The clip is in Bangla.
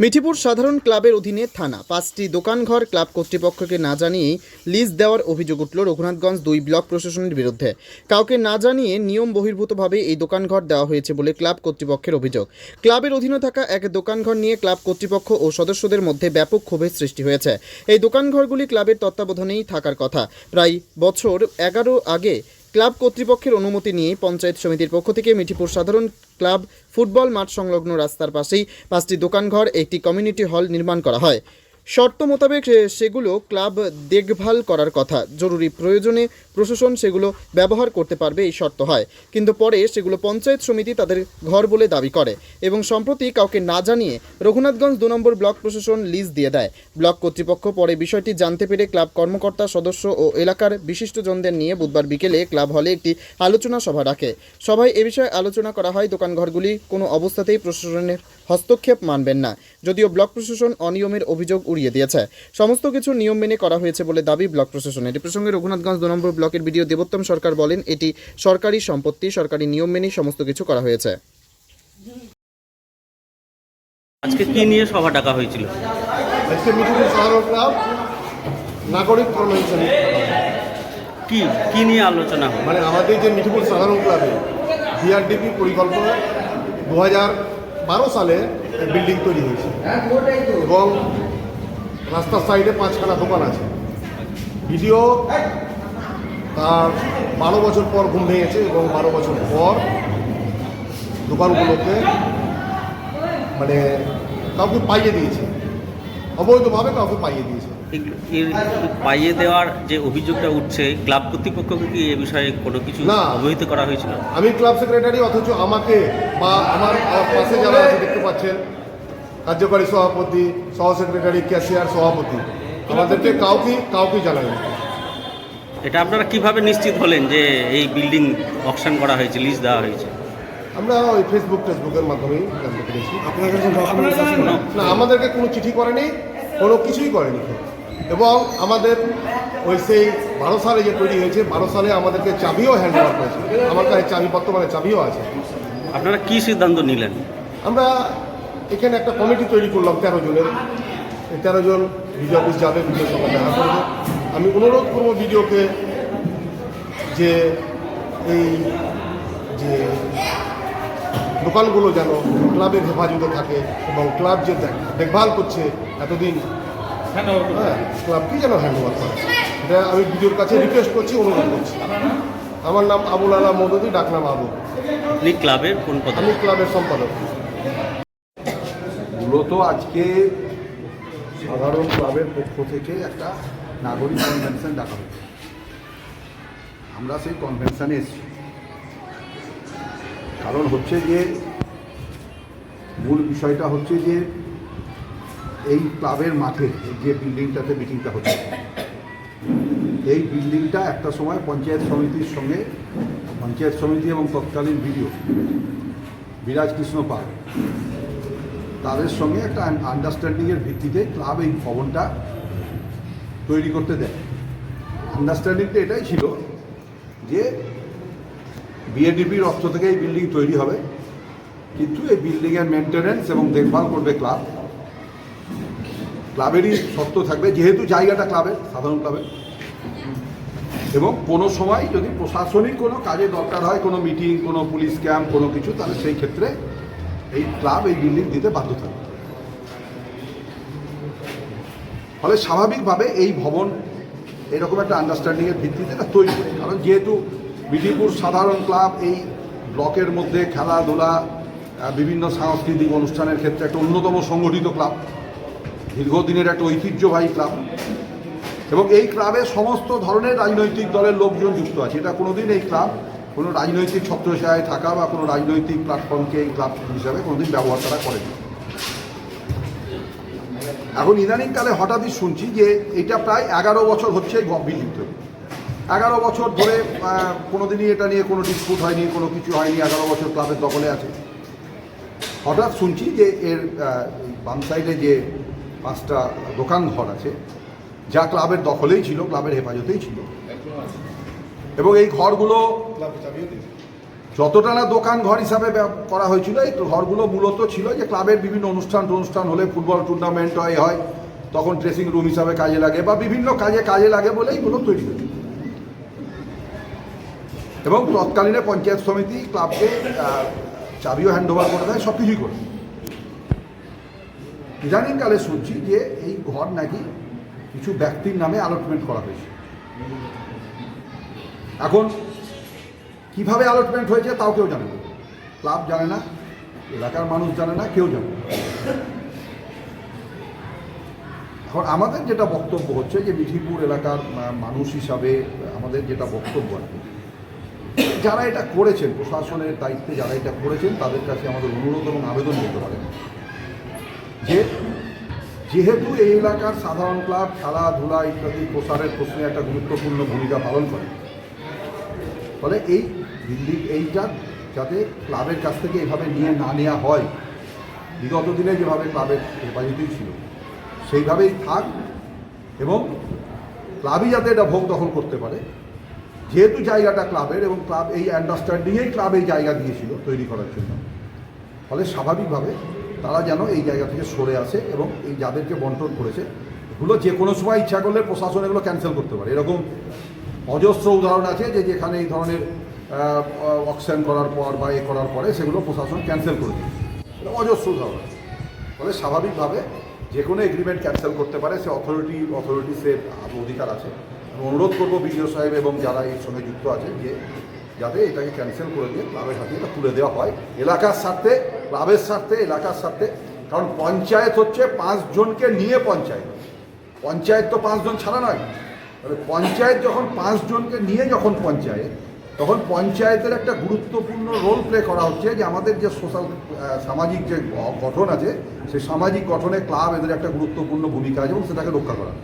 মিঠিপুর সাধারণ ক্লাবের অধীনে থানা। পাঁচটি দোকানঘর ক্লাব কর্তৃপক্ষকে না জানিয়েই লিজ দেওয়ার অভিযোগ উঠল রঘুনাথগঞ্জ দুই ব্লক প্রশাসনের বিরুদ্ধে। কাউকে না জানিয়ে নিয়ম বহির্ভূতভাবে এই দোকানঘর দেওয়া হয়েছে বলে ক্লাব কর্তৃপক্ষের অভিযোগ। ক্লাবের অধীনে থাকা এক দোকানঘর নিয়ে ক্লাব কর্তৃপক্ষ ও সদস্যদের মধ্যে ব্যাপক ক্ষোভের সৃষ্টি হয়েছে। এই দোকানঘরগুলি ক্লাবের তত্ত্বাবধানেই থাকার কথা। প্রায় বছর এগারো আগে ক্লাব কর্তৃপক্ষের অনুমতি নিয়ে পঞ্চায়েত সমিতির পক্ষ থেকে মিঠিপুর সাধারণ ক্লাব ফুটবল মাঠ সংলগ্ন রাস্তার পাশেই পাঁচটি দোকানঘর, একটি কমিউনিটি হল নির্মাণ করা হয়। শর্ত মোতাবেক সেগুলো ক্লাব দেখভাল করার কথা। জরুরি প্রয়োজনে প্রশাসন সেগুলো ব্যবহার করতে পারবে, এই শর্ত হয়। কিন্তু পরে সেগুলো পঞ্চায়েত সমিতি তাদের ঘর বলে দাবি করে এবং সম্প্রতি কাউকে না জানিয়ে রঘুনাথগঞ্জ দু নম্বর ব্লক প্রশাসন লিজ দিয়ে দেয়। ব্লক কর্তৃপক্ষ পরে বিষয়টি জানতে পেরে ক্লাব কর্মকর্তা, সদস্য ও এলাকার বিশিষ্টজনদের নিয়ে বুধবার বিকেলে ক্লাব হলে একটি আলোচনা সভা রাখে সভায় এ বিষয়ে আলোচনা করা হয়, দোকানঘরগুলি কোনো অবস্থাতেই প্রশাসনের হস্তক্ষেপ মানবেন না। যদিও ব্লক প্রশাসন অনিয়মের অভিযোগ উড়িয়ে দিয়েছে। সমস্ত কিছু নিয়ম মেনে করা হয়েছে বলে দাবি ব্লক প্রশাসনের। এ প্রসঙ্গে রঘুনাথগঞ্জ দু নম্বর ব্লকের বিডিও দেবোত্তম সরকার বলেন এটি সরকারি সম্পত্তি সরকারি নিয়ম মেনেই সমস্ত কিছু করা হয়েছে। আজকে কি নিয়ে সভা ডাকা হয়েছিল? আজকে মিঠুপুর সাধারণ ক্লাব নাগরিক কনভেনশন কি কি নিয়ে আলোচনা মানে আমাদের যে মিঠুপুর সাধারণ ক্লাবে বিআরডিপি পরিকল্পনা দু হাজার বারো সালে বিল্ডিং তৈরি হয়েছে। এবং রাস্তার সাইডে পাঁচখানা দোকান আছে। ভিডিও তার বারো বছর পর ঘুম ভেঙেছে এবং বারো বছর পর দোকানগুলোকে মানে কাউকে পাইয়ে দিয়েছে। অবৈধভাবে কাউকে পাইয়ে দিয়েছে। পাইয়ে দেওয়ার যে অভিযোগটা উঠছে ক্লাব কর্তৃপক্ষকে কি এ বিষয়ে কোনো কিছু না। অবহিত করা হয়েছিল? আমি ক্লাব সেক্রেটারি অথচ আমাকে বা আমার পাশে যারা আছে পাচ্ছেন কার্যকারী সভাপতি সহ সেক্রেটারি ক্যাশিয়ার সভাপতি। আমাদেরকে কাউকে কাউকে জানায়নি এটা আপনারা কীভাবে নিশ্চিত হলেন যে এই বিল্ডিং অকশন করা হয়েছে লিজ দেওয়া হয়েছে? আমরা ওই ফেসবুক টেসবুকের মাধ্যমেই জানতে পেরেছি। না? আমাদেরকে কোনো চিঠি করেনি কোনো কিছুই করেনি। এবং আমাদের ওই সেই বারো সালে যে তৈরি হয়েছে বারো সালে আমাদেরকে চাবিও হ্যান্ড ওভার করেছে। আমার কাছে চাবি বর্তমানে চাবিও আছে। আপনারা কি সিদ্ধান্ত নিলেন? আমরা এখানে একটা কমিটি তৈরি করলাম তেরো জনের। এই তেরো জন বিডিও অফিস যাবে বিডিওর সঙ্গে দেখা করবে। আমি অনুরোধ করব বিডিওকে যে এই যে দোকানগুলো যেন ক্লাবের হেফাজতে থাকে এবং ক্লাব যে দেখ- দেখভাল করছে এতদিন হ্যাঁ ক্লাবকেই যেন হ্যান্ড ওভার করে? এটা আমি বিডিওর কাছে রিকোয়েস্ট করছি অনুরোধ করছি। আমার নাম আবুল আলা মদুদি ডাকনাম আবু। আপনি ক্লাবের কোন আমি ক্লাবের সম্পাদক। মূলত আজকে সাধারণ ক্লাবের পক্ষ থেকে একটা নাগরিক কনভেনশন ডাকা হয়েছে। আমরা সেই কনভেনশনে এসেছি। কারণ হচ্ছে যে, মূল বিষয়টা হচ্ছে যে, এই ক্লাবের মাঠে যে বিল্ডিংটাতে মিটিংটা হচ্ছে, এই বিল্ডিংটা একটা সময় পঞ্চায়েত সমিতির সঙ্গে, পঞ্চায়েত সমিতি এবং তৎকালীন বিডিও বিরাজ কৃষ্ণ পাল তাদের সঙ্গে একটা আন্ডারস্ট্যান্ডিংয়ের ভিত্তিতে ক্লাব এই ভবনটা তৈরি করতে দেয়। আন্ডারস্ট্যান্ডিংটা এটাই ছিল যে বিএডিপির অর্থ থেকে এই বিল্ডিং তৈরি হবে। কিন্তু এই বিল্ডিংয়ের মেনটেনেন্স এবং দেখভাল করবে ক্লাব ক্লাবেরই শর্ত থাকবে, যেহেতু জায়গাটা ক্লাবের সাধারণ ক্লাবের এবং কোনো সময় যদি প্রশাসনিক কোনো কাজে দরকার হয়, কোনো মিটিং কোনো পুলিশ ক্যাম্প কোনো কিছু, তাহলে সেই ক্ষেত্রে এই ক্লাব, এই বিল্ডিং দিতে বাধ্য থাকবে। ফলে স্বাভাবিকভাবে এই ভবন এরকম একটা আন্ডারস্ট্যান্ডিংয়ের ভিত্তিতে এটা তৈরি করে কারণ যেহেতু বিধিপুর সাধারণ ক্লাব, এই ব্লকের মধ্যে খেলাধুলা বিভিন্ন সাংস্কৃতিক অনুষ্ঠানের ক্ষেত্রে একটা অন্যতম সংগঠিত ক্লাব, দীর্ঘদিনের একটা ঐতিহ্যবাহী ক্লাব। এবং এই ক্লাবে সমস্ত ধরনের রাজনৈতিক দলের লোকজন যুক্ত আছে। এটা কোনোদিন এই ক্লাব কোনো রাজনৈতিক ছত্রছায়ায় থাকা বা কোনো রাজনৈতিক প্ল্যাটফর্মকে এই ক্লাব হিসাবে কোনোদিন ব্যবহার তারা করেনি। এখন ইদানিংকালে হঠাৎই শুনছি যে এটা প্রায় এগারো বছর হচ্ছে বিল্ডিং এগারো বছর ধরে কোনোদিনই এটা নিয়ে কোনো ডিসপুট হয়নি, কোনো কিছু হয়নি, এগারো বছর ক্লাবের দখলে আছে। হঠাৎ শুনছি যে এর বাম সাইডে যে পাঁচটা দোকান ঘর আছে, যা ক্লাবের দখলেই ছিল ক্লাবের হেফাজতেই ছিল। এবং এই ঘরগুলো যতটা না দোকান ঘর হিসাবে করা হয়েছিল এই ঘরগুলো মূলত ছিল যে ক্লাবের বিভিন্ন অনুষ্ঠান অনুষ্ঠান হলে ফুটবল টুর্নামেন্ট হয় হয় তখন ড্রেসিং রুম হিসাবে কাজে লাগে বা বিভিন্ন কাজে কাজে লাগে বলে এইগুলো তৈরি হয়েছিল এবং তৎকালীনে পঞ্চায়েত সমিতি ক্লাবকে চাবিও হ্যান্ড ওভার করে দেয় সব কিছুই করে ইদানিংকালে শুনছি যে এই ঘর নাকি কিছু ব্যক্তির নামে অ্যালটমেন্ট করা হয়েছে। এখন কীভাবে অ্যালটমেন্ট হয়েছে তাও কেউ জানে না। ক্লাব জানে না, এলাকার মানুষ জানে না, কেউ জানে না। এখন আমাদের যেটা বক্তব্য হচ্ছে যে মিঠিপুর এলাকার মানুষ হিসাবে আমাদের যেটা বক্তব্য আর যারা এটা করেছেন, প্রশাসনের দায়িত্বে যারা এটা করেছেন, তাদের কাছে আমাদের অনুরোধ এবং আবেদন করতে পারেন। যে, যেহেতু এই এলাকার সাধারণ ক্লাব খেলাধুলা ইত্যাদি প্রসারের প্রশ্নে একটা গুরুত্বপূর্ণ ভূমিকা পালন করে ফলে এই দিল্লি এইটা যাতে ক্লাবের কাছ থেকে এভাবে নিয়ে না নেওয়া হয়। বিগত দিনে যেভাবে ক্লাবের হেফাজতেই ছিল, সেইভাবেই থাক এবং ক্লাবই যাতে এটা ভোগ দখল করতে পারে। যেহেতু জায়গাটা ক্লাবের এবং ক্লাব এই আন্ডারস্ট্যান্ডিংয়েই ক্লাব এই জায়গা দিয়েছিল তৈরি করার জন্য। ফলে স্বাভাবিকভাবে তারা যেন এই জায়গা থেকে সরে আসে এবং এই যাদেরকে বন্টন করেছে, এগুলো যে কোনো সময় ইচ্ছা করলে প্রশাসন এগুলো ক্যান্সেল করতে পারে। এরকম অজস্র উদাহরণ আছে যে যেখানে এই ধরনের অকশন করার পর বা এ করার পরে সেগুলো প্রশাসন ক্যান্সেল করে দিয়েছে। অজস্র উদাহরণ। ফলে স্বাভাবিকভাবে যে কোনো এগ্রিমেন্ট ক্যান্সেল করতে পারে, সে অথরিটি অথরিটিসের অধিকার আছে। অনুরোধ করব বিডিও সাহেব এবং যারা এর সঙ্গে যুক্ত আছে, যে যাতে এটাকে ক্যান্সেল করে দিয়ে ক্লাবের হাতে এটা তুলে দেওয়া হয়। এলাকার স্বার্থে, ক্লাবের স্বার্থে, এলাকার স্বার্থে। কারণ পঞ্চায়েত হচ্ছে পাঁচজনকে নিয়ে পঞ্চায়েত। পঞ্চায়েত তো পাঁচজন ছাড়া নয়। পঞ্চায়েত যখন পাঁচজনকে নিয়ে যখন পঞ্চায়েত, তখন পঞ্চায়েতের একটা গুরুত্বপূর্ণ রোল প্লে করা হচ্ছে যে আমাদের যে সোশ্যাল সামাজিক যে গঠন আছে, সেই সামাজিক গঠনে ক্লাব এদের একটা গুরুত্বপূর্ণ ভূমিকা আছে এবং সেটাকে রক্ষা করা।